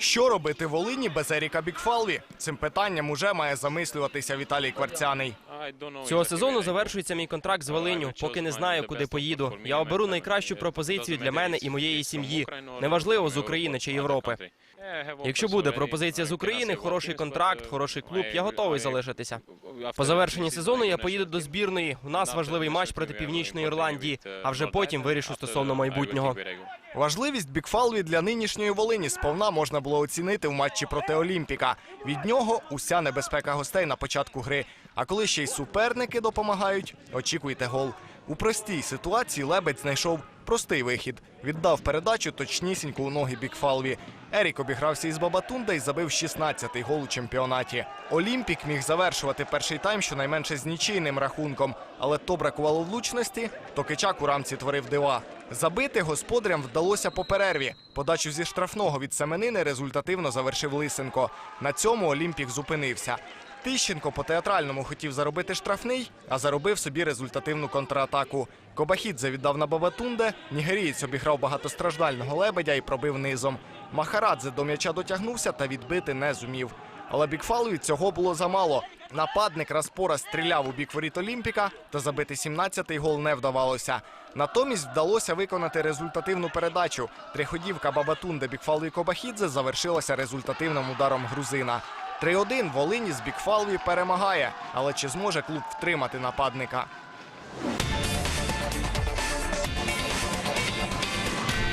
Що робити Волині без Еріка Бікфалві? Цим питанням уже має замислюватися Віталій Кварцяний. Цього сезону завершується мій контракт з Волиню. Поки не знаю, куди поїду. Я оберу найкращу пропозицію для мене і моєї сім'ї. Неважливо з України чи Європи. Якщо буде пропозиція з України, хороший контракт, хороший клуб, я готовий залишитися. По завершенні сезону я поїду до збірної. У нас важливий матч проти Північної Ірландії, а вже потім вирішу стосовно майбутнього. Важливість Бікфалві для нинішньої Волині сповна можна було оцінити в матчі проти Олімпіка. Від нього уся небезпека гостей на початку гри. А коли ще й суперники допомагають, очікуйте гол. У простій ситуації Лебедь знайшов простий вихід. Віддав передачу точнісінько у ноги Бікфалві. Ерік обігрався із Бабатунда і забив 16-й гол у чемпіонаті. Олімпік міг завершувати перший тайм щонайменше з нічийним рахунком, але то бракувало влучності, то Кичак у рамці творив дива. Забити господарям вдалося по перерві. Подачу зі штрафного від Семенини результативно завершив Лисенко. На цьому Олімпік зупинився. Тищенко по театральному хотів заробити штрафний, а заробив собі результативну контратаку. Кобахідзе віддав на Бабатунде, нігерієць обіграв багатостраждального лебедя і пробив низом. Махарадзе до м'яча дотягнувся та відбити не зумів. Але Бікфалові цього було замало. Нападник Распора стріляв у бік воріт Олімпіка, та забити 17-й гол не вдавалося. Натомість вдалося виконати результативну передачу. Триходівка Бабатунде Бікфалові Кобахідзе завершилася результативним ударом грузина. 3-1 Волині з Бікфалві перемагає, але чи зможе клуб втримати нападника?